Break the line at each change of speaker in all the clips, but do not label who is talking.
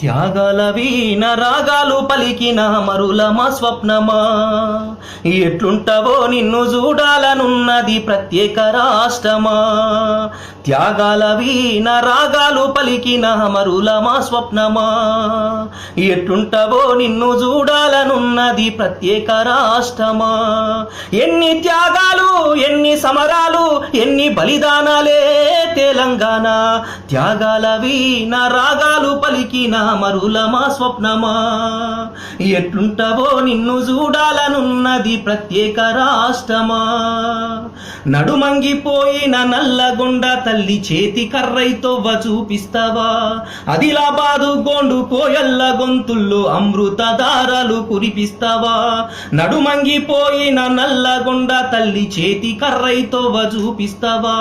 త్యాగాల వీణ రాగాలు పలికిన మరులమా స్వప్నమా? ఎట్లుంటావో నిన్ను చూడాలనున్నది ప్రత్యేక రాష్ట్రమా? త్యాగాల వీణ రాగాలు పలికిన మరులమా స్వప్నమా? ఎట్లుంటావో నిన్ను చూడాలనున్నది ప్రత్యేక రాష్ట్రమా? ఎన్ని త్యాగాలు ఎన్ని సమరాలు ఎన్ని బలిదానాలే? తెలంగాణ. త్యాగాల నా రాగాలు పలికిన మరులమా స్వప్నమా? ఎట్లుంటావో నిన్ను చూడాలనున్నది ప్రత్యేక రాష్ట్రమా? నడుమంగిపోయిన నల్లగొండ తల్లి చేతి కర్రైతో చూపిస్తావా? అదిలాబాదు గోండు కోయల్ల గొంతుల్లో అమృత దారాలు కురిపిస్తావా? నడుమంగిపోయిన నల్లగొండ తల్లి చేతి కర్రైతో చూపిస్తావా?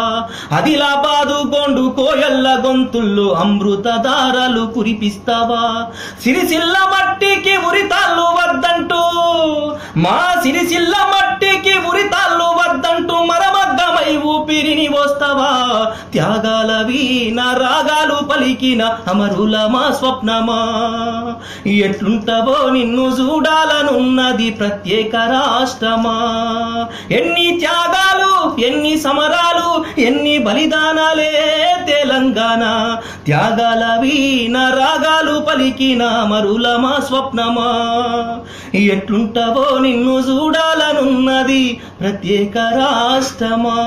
అదిలాబాదు గోండు కోయల్ల గొంతుల్లో అమృత దారాలు కురిపిస్తావా? సిరిసిల్ల మట్టికి ఉరితాళ్ళు వద్దంటూ మా సిరిసిల్ల ఊపిరిని వస్తావా? త్యాగాల వీణ రాగాలు పలికిన అమరులమా స్వప్నమా? ఎట్లుంటావో నిన్ను చూడాలనున్నది ప్రత్యేక రాష్ట్రమా? ఎన్ని త్యాగాలు ఎన్ని సమరాలు ఎన్ని బలిదానాలే? తెలంగాణ త్యాగాల వీణ రాగాలు పలికిన మరులమా స్వప్నమా? ఎట్లుంటవో నిన్ను చూడాలనున్నది ప్రత్యేక రాష్ట్రమా?